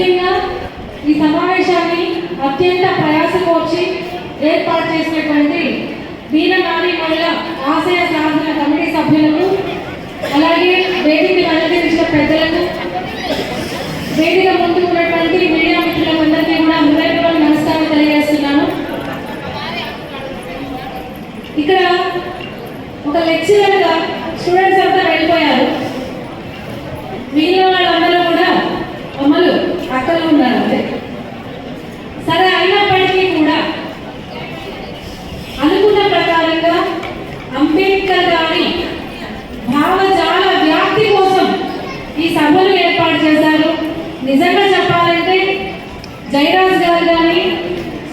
ముఖ్యంగా ఈ సమావేశాన్ని అత్యంత ప్రయాసకోర్చి ఏర్పాటు చేసినటువంటి దీననారి మహిళ ఆశయ సాధన కమిటీ సభ్యులకు అలాగే వేదికలు అలంకరించిన పెద్దలకు వేదిక ముందు ఉన్నటువంటి మీడియా మిత్రులందరికీ కూడా హృదయపూర్వక నమస్కారం తెలియజేస్తున్నాను. ఇక్కడ ఒక లెక్చరర్గా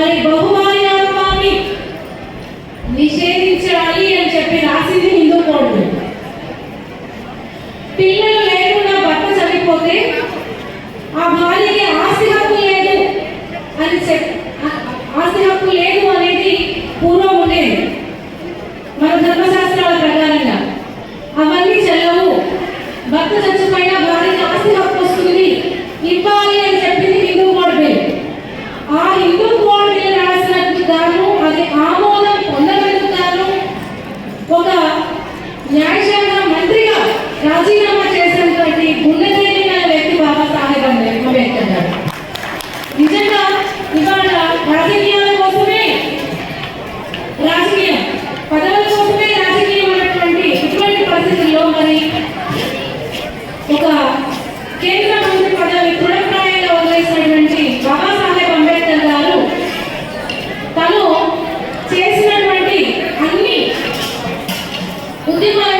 మరి బహుమాన్యాన్ని నిషేధించాలి అని చెప్పి రాసింది హిందూ కోడ్ పిల్లలు లేకుండా భర్త చనిపోతే ఆ భార్యకి ఆస్తి హక్కు లేదు అని చెప్పి ఆస్తి హక్కు లేదు అనేది పూర్వం ఉండేది. మన ధర్మశాస్త్రాల ప్రకారంగా అవన్నీ చెల్లవు. భర్త చచ్చిపోయిన భార్యకి ఆస్తి హక్కు వస్తుంది. ఇవ్వాలి అని చెప్పింది హిందూ కోడ్ ఆ హిందూ వారి ఆమోదం పొందగలుగుతారు. ఒక ಬುದ್ಧಿ ಮಾಡಿ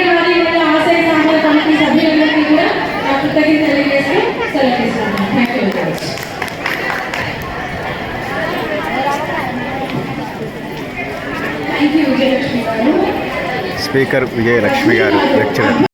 స్పీకర్ విజయలక్ష్మి గారు లెక్చరర్.